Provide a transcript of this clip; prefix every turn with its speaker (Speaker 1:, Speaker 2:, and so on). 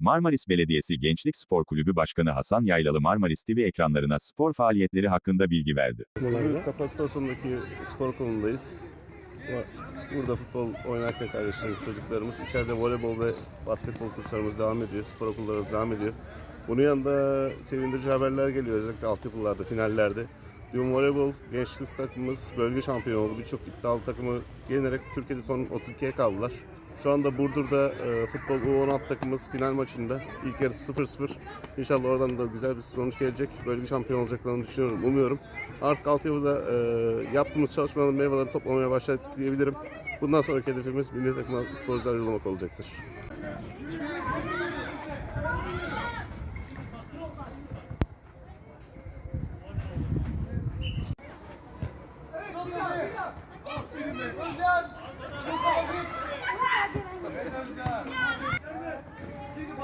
Speaker 1: Marmaris Belediyesi Gençlik Spor Kulübü Başkanı Hasan Yaylalı Marmaris TV ekranlarına spor faaliyetleri hakkında bilgi verdi.
Speaker 2: Kafa Spor kolundayız. Burada futbol oynarken kardeşlerimiz, çocuklarımız, içeride voleybol ve basketbol kurslarımız devam ediyor, spor okullarımız devam ediyor. Bunun yanında sevindirici haberler geliyor özellikle altyapılarda, finallerde. Dün voleybol genç kız takımımız bölge şampiyonu oldu. Birçok iddialı takımı yenerek Türkiye'de son 32'ye kaldılar. Şu anda Burdur'da e, futbol U16 takımımız final maçında. ilk yarısı 0-0. İnşallah oradan da güzel bir sonuç gelecek. Böyle bir şampiyon olacaklarını düşünüyorum, umuyorum. Artık altyapıda e, yaptığımız çalışmaların meyvelerini toplamaya başladık diyebilirim. Bundan sonraki hedefimiz milli takıma sporcular yollamak olacaktır. Yeah. Özgür.